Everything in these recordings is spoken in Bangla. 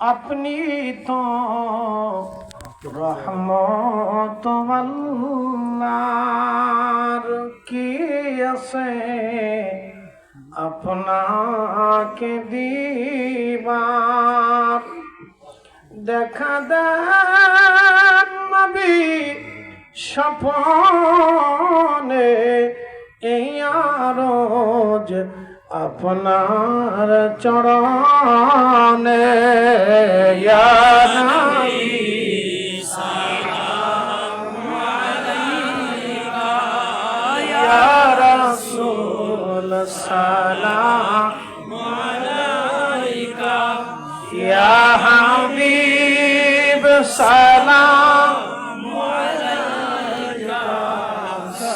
আপনি তো রহমত কি আছে আপনাকে দিবার দেখা দেন নবী স্বপনে এই আপনার চরণে রাসূল সালাম। হাবিব সালাম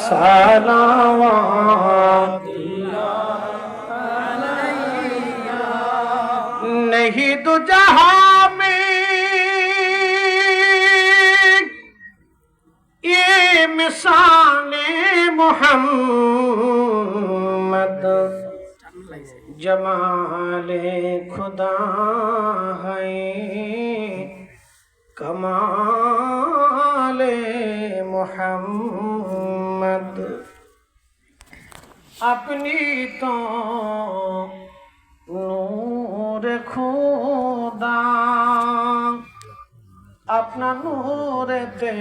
সালাওয়াত नहीं तो जहाँ में ये मिसाल मोहम्मद। जमाल खुदा है। कमाल मोहम्मद। अपनी तो নূর খোদা আপনার নূরেতে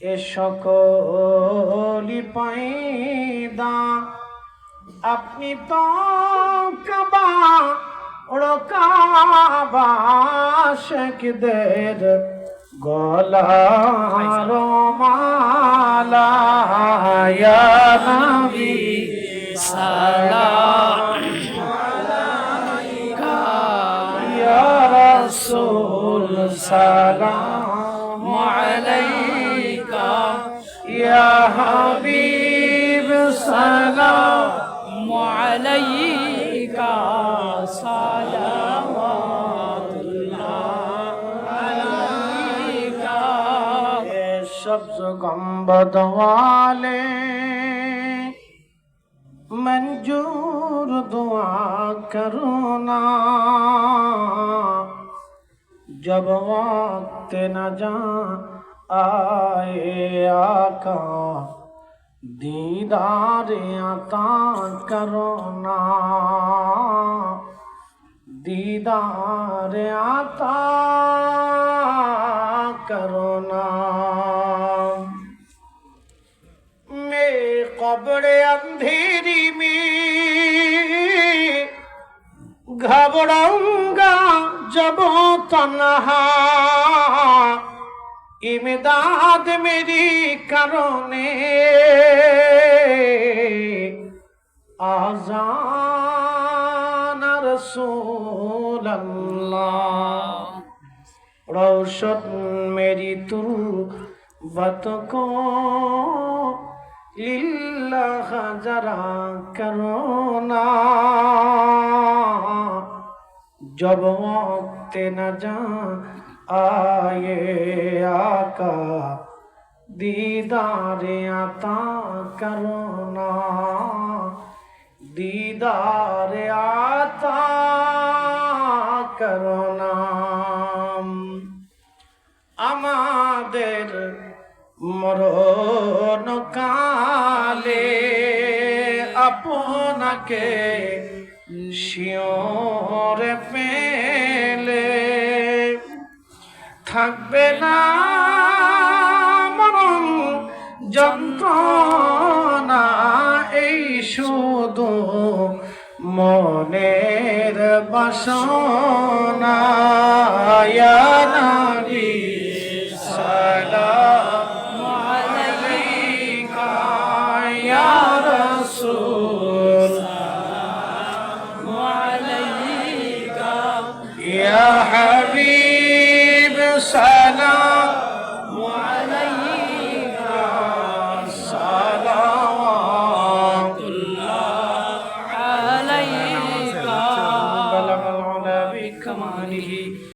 এ সকলি পাইদা। আপনি তো কাবা, ওড়কাবা, শেখদের গলার মালা নবী সালাম السلام عليك يا حبيب سلام عليك صلوات الله عليك الشمس غمبد والے منجور دعا کرنا जब वक्त न जा आए आका दीदार आता करो ना दीदार आता करो ना मैं कब्र अंधेरी में ঘবড়াউঙ্গা জব তনহা। ইমদাদ মেরি কারণে আজান রসুল্লাহ রৌষদ মেরি তুর বতক লিল্লাহ হাজারা করোনা जब वक्त न जा आए आका दीदार आता करो ना दीदार आता करो না আমাদের মরণ কালে আপনাকে শিওরে পেলে থাকবে না মরণ যন্ত্রণা এই শুধু মনের বাসনা। নবী يا حبيب سلام